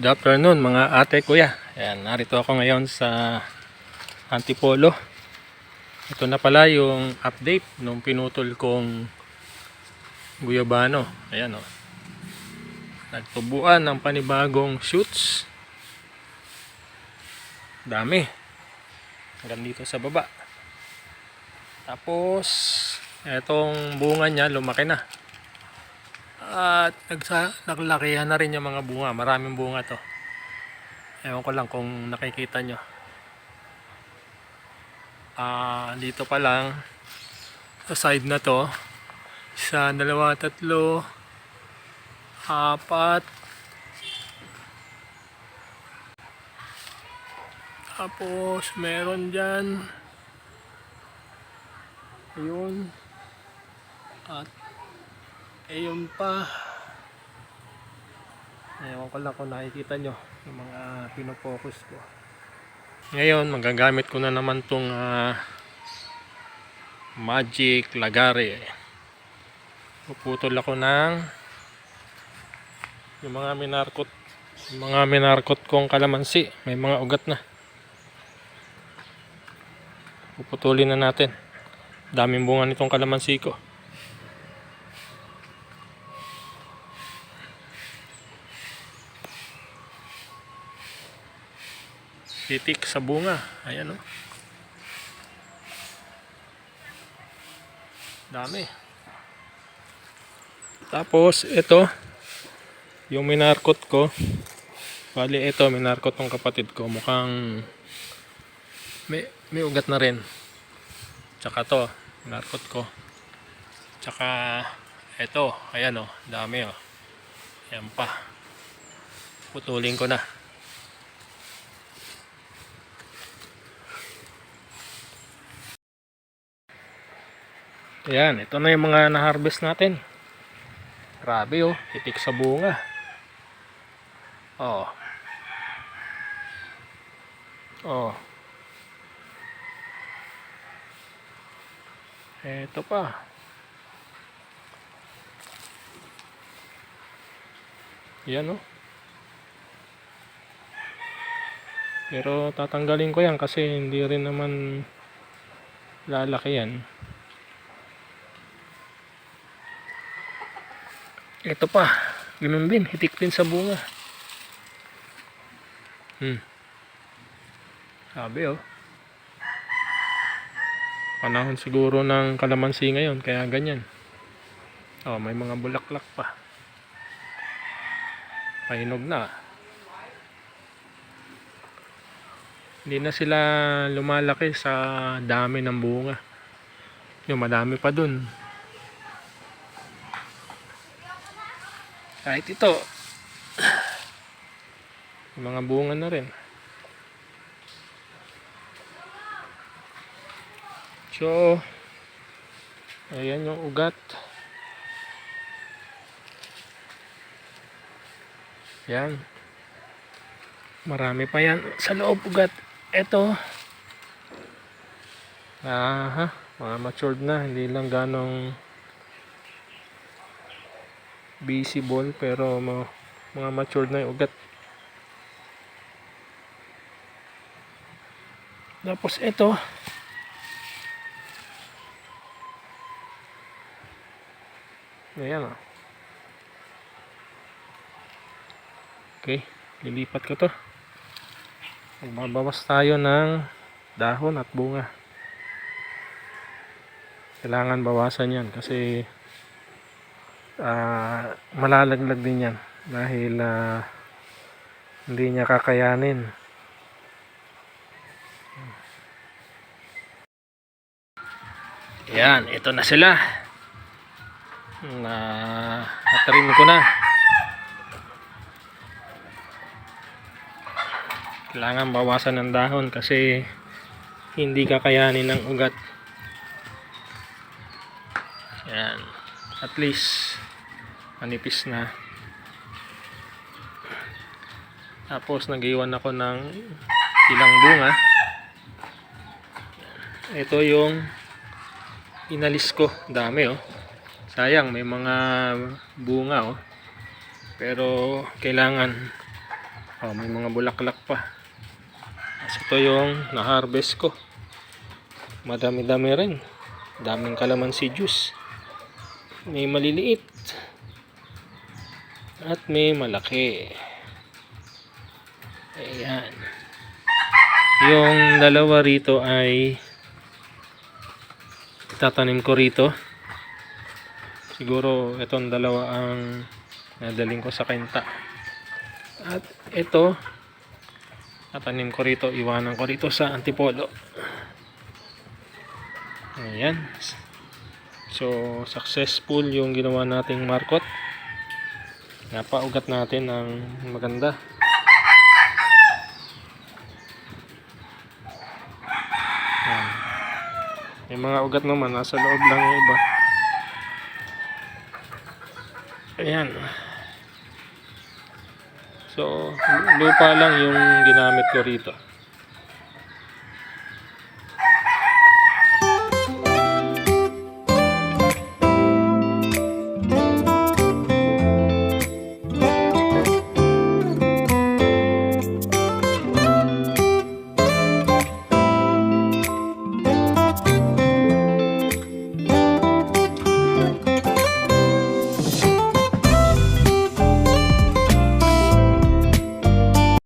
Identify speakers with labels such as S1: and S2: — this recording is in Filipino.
S1: Good afternoon mga ate, kuya. Ayan, narito ako ngayon sa Antipolo. Ito na pala yung update nung pinutol kong guyabano. Ayan. Oh. Nagtubuan ng panibagong shoots. Dami. Hanggang dito sa baba. Tapos, etong bunga niya lumaki na. At nagsa, naglakihan na rin yung mga bunga. Maraming bunga to. Ewan ko lang kung nakikita nyo. Ah, dito pa lang sa side na to. Isa, dalawa, tatlo, apat. Tapos meron dyan. Ayun. At ayun pa. Ewan ko lang kung nakikita nyo yung mga pinopokus ko. Ngayon, magagamit ko na naman tong ah, Magic Lagare. Puputol ako ng yung mga minarkot yung mga minarkot kong kalamansi. May mga ugat na. Puputulin na natin. Daming bunga nitong kalamansi ko. Titik sa bunga. Ayan o. Dami. Tapos, ito. Yung minarkot ko. Bali, ito, minarkot ng kapatid ko. Mukhang may, may ugat na rin. Tsaka to, minarkot ko. Tsaka, ito. Ayan o. Dami o. Ayan pa. Putulin ko na. Ayan, ito na yung mga na-harvest natin. Grabe oh, titik sa bunga. Oh. Oh. Ito pa. Yan oh. Pero tatanggalin ko yan kasi hindi rin naman lalaki yan. Ito pa, ganun din, hitik din sa bunga. Hmm. Sabi oh. Panahon siguro ng kalamansi ngayon, kaya ganyan. Oh, may mga bulaklak pa. Pahinog na. Hindi na sila lumalaki sa dami ng bunga. Yung madami pa dun. Kahit ito. Mga bunga na rin. So ayan yung ugat. Yan. Marami pa yan. Sa loob ugat. Eto. Aha. Mga matured na. Hindi lang ganong visible pero mga, mga matured na yung ugat. Tapos ito. Ayan o okay lilipat ko to. Magbabawas tayo ng dahon at bunga. Kailangan bawasan yan kasi ah malalaglag din yan dahil ah, hindi niya kakayanin. Yan ito na sila. Na natrim ko na. Kailangan bawasan ng dahon kasi hindi kakayanin ng ugat. Yan at least manipis na tapos nag-iwan ako ng ilang bunga ito yung inalis ko dami oh sayang may mga bunga oh pero kailangan Oh, may mga bulaklak pa. Ito yung na-harvest ko. Madami-dami rin. Daming kalamansi juice. May maliliit. At may malaki. Ayan. Yung dalawa rito ay tatanim ko rito. Siguro itong dalawa ang nadaling ko sa kainta. At ito, tatanim ko rito, iwanan ko rito sa antipolo. Ayan. So, successful yung ginawa nating markot. Napaugat natin ng maganda. Ayan. May mga ugat naman, nasa loob lang yung iba. Ayan. So, lupa lang yung ginamit ko rito.